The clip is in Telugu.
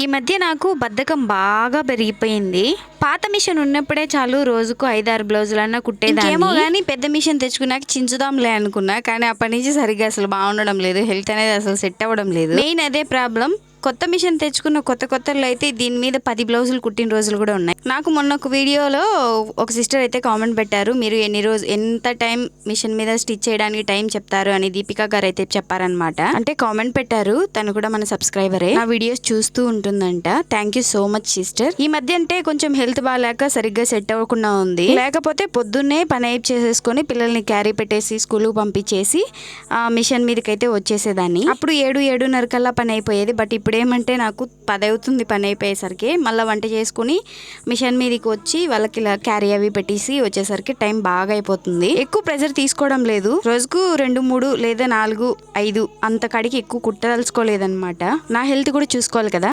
ఈ మధ్య నాకు బద్ధకం బాగా పెరిగిపోయింది. పాత మిషన్ ఉన్నప్పుడే చాలు రోజుకు ఐదారు బ్లౌజులన్నా కుట్టేదాన్ని. ఇంకేమో కానీ పెద్ద మిషన్ తెచ్చుకున్నాక చించుదాంలే అనుకున్నా. కానీ అప్పటి నుంచి సరిగ్గా అసలు బాగుండడం లేదు. హెల్త్ అనేది అసలు సెట్ అవ్వడం లేదు. మెయిన్ అదే ప్రాబ్లం. కొత్త మిషన్ తెచ్చుకున్న కొత్త కొత్తలో అయితే దీని మీద పది బ్లౌజులు కుట్టిన రోజులు కూడా ఉన్నాయి. నాకు మొన్న ఒక వీడియోలో ఒక సిస్టర్ అయితే కామెంట్ పెట్టారు మీరు ఎన్ని రోజు ఎంత టైం మిషన్ మీద స్టిచ్ చేయడానికి టైం చెప్తారు? అని దీపికా గారు అయితే చెప్పారనమాట అంటే కామెంట్ పెట్టారు తను కూడా మన సబ్స్క్రైబరే. నా వీడియోస్ చూస్తూ ఉంటుందంట. Thank you so much sister. ఈ మధ్య అంటే కొంచెం హెల్త్ బాగాలేక సరిగ్గా సెట్ అవ్వకుండా ఉంది. లేకపోతే పొద్దున్నే పని అయిపు చేసేసుకొని పిల్లల్ని క్యారీ పెట్టేసి స్కూల్కి పంపించేసి ఆ మిషన్ మీదకైతే వచ్చేసేదాన్ని. అప్పుడు ఏడు ఏడున్నర కల్లా పని అయిపోయేది బట్ ఇప్పుడు ఇప్పుడేమంటే నాకు పది అవుతుంది పని అయిపోయేసరికి మళ్ళీ వంట చేసుకుని మిషన్ మీదకి వచ్చి వాళ్ళకి ఇలా క్యారీ అవి పెట్టేసి వచ్చేసరికి టైం బాగా అయిపోతుంది. ఎక్కువ ప్రెజర్ తీసుకోవడం లేదు. రోజుకు రెండు మూడు లేదా నాలుగు ఐదు అంత కాడికి ఎక్కువ కుట్టదలుచుకోలేదన్నమాట. నా హెల్త్ కూడా చూసుకోవాలి కదా.